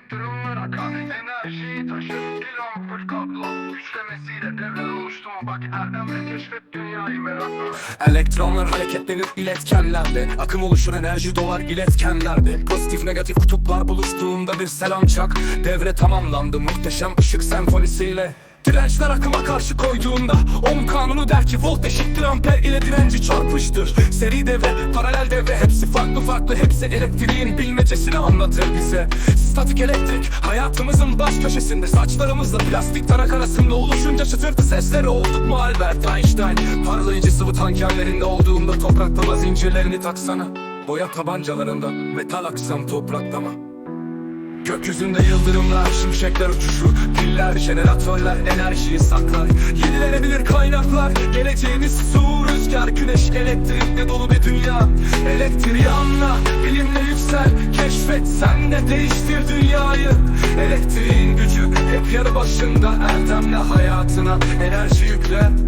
Elektronlar akan enerjiyi hareketlenir iletkenlerle Akım oluşur enerji dolar iletkenlerde Pozitif negatif kutuplar buluştuğunda bir selam çak. Devre tamamlandı muhteşem ışık senfonisiyle. Dirençler akıma karşı koyduğunda Ohm kanunu der ki volt eşittir amper ile direnci çarpıştır. Seri devre, paralel devre hepsi farklı farklı Hepsi elektriğin bilmecesini anlatır bize. Statik elektrik hayatımızın baş köşesinde Saçlarımızla plastik tarak arasında oluşunca çıtırtı sesleri olduk mu Albert Einstein? Parlayıcı sıvı tankerlerinde olduğunda topraklama zincirlerini taksana. Boya tabancalarında metal aksam topraklama Gökyüzünde yıldırımlar, şimşekler uçuşur Piller, jeneratörler enerjiyi saklar. Yenilenebilir kaynaklar Geleceğimiz su, rüzgar, güneş Elektrikle dolu bir dünya. Elektriği anla, bilimle yüksel Keşfet sen de değiştir dünyayı. Elektriğin gücü hep yanı başında Erdemle hayatına enerji yükle